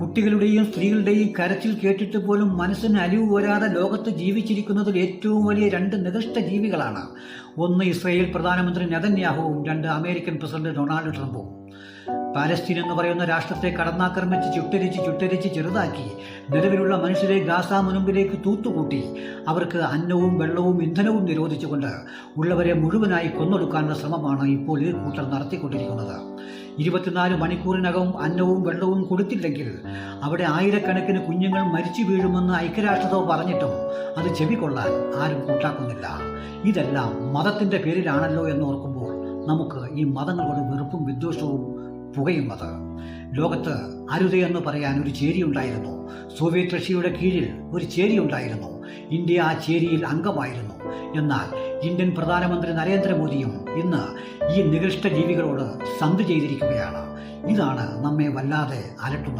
കുട്ടികളുടെയും സ്ത്രീകളുടെയും കരച്ചിൽ കേട്ടിട്ട് പോലും മനസ്സിന് അലിവ് വരാതെ ലോകത്ത് ജീവിച്ചിരിക്കുന്നതിൽ ഏറ്റവും വലിയ രണ്ട് നികഷ്ട ജീവികളാണ്. ഒന്ന് ഇസ്രയേൽ പ്രധാനമന്ത്രി നെതന്യാഹുവും രണ്ട് അമേരിക്കൻ പ്രസിഡന്റ് ഡൊണാൾഡ് ട്രംപും. പാലസ്തീൻ എന്ന് പറയുന്ന രാഷ്ട്രത്തെ കടന്നാക്രമിച്ച് ചുട്ടരിച്ച് ചുട്ടരിച്ച് ചെറുതാക്കി നിലവിലുള്ള മനുഷ്യരെ ഗാസ മുനമ്പിലേക്ക് തൂത്തുകൂട്ടി. അവർക്ക് അന്നവും വെള്ളവും ഇന്ധനവും നിരോധിച്ചുകൊണ്ട് ഉള്ളവരെ മുഴുവനായി കൊന്നൊടുക്കാനുള്ള ശ്രമമാണ് ഇപ്പോൾ ഈ കൂട്ടർ നടത്തിക്കൊണ്ടിരിക്കുന്നത്. ഇരുപത്തിനാല് മണിക്കൂറിനകം അന്നവും വെള്ളവും കൊടുത്തില്ലെങ്കിൽ അവിടെ ആയിരക്കണക്കിന് കുഞ്ഞുങ്ങൾ മരിച്ചു വീഴുമെന്ന് ഐക്യരാഷ്ട്രത പറഞ്ഞിട്ടും അത് ചെവികൊള്ളാൻ ആരും കൂട്ടാക്കുന്നില്ല. ഇതെല്ലാം മതത്തിന്റെ പേരിലാണല്ലോ എന്ന് ഓർക്കുമ്പോൾ നമുക്ക് ഈ മതങ്ങളോട് വെറുപ്പും വിദ്വേഷവും പുകയുന്നത്. ലോകത്ത് അരുത് എന്ന് പറയാൻ ഒരു ചേരി ഉണ്ടായിരുന്നു സോവിയറ്റ് റഷ്യയുടെ കീഴിൽ ഒരു ചേരി ഉണ്ടായിരുന്നു ഇന്ത്യ ആ ചേരിയിൽ അംഗമായിരുന്നു. എന്നാൽ ഇന്ത്യൻ പ്രധാനമന്ത്രി നരേന്ദ്രമോദിയും ഇന്ന് ഈ നികൃഷ്ട ജീവികളോട് സന്ധി ചെയ്തിരിക്കുകയാണ്. ഇതാണ് നമ്മെ വല്ലാതെ അലട്ടുന്നത്.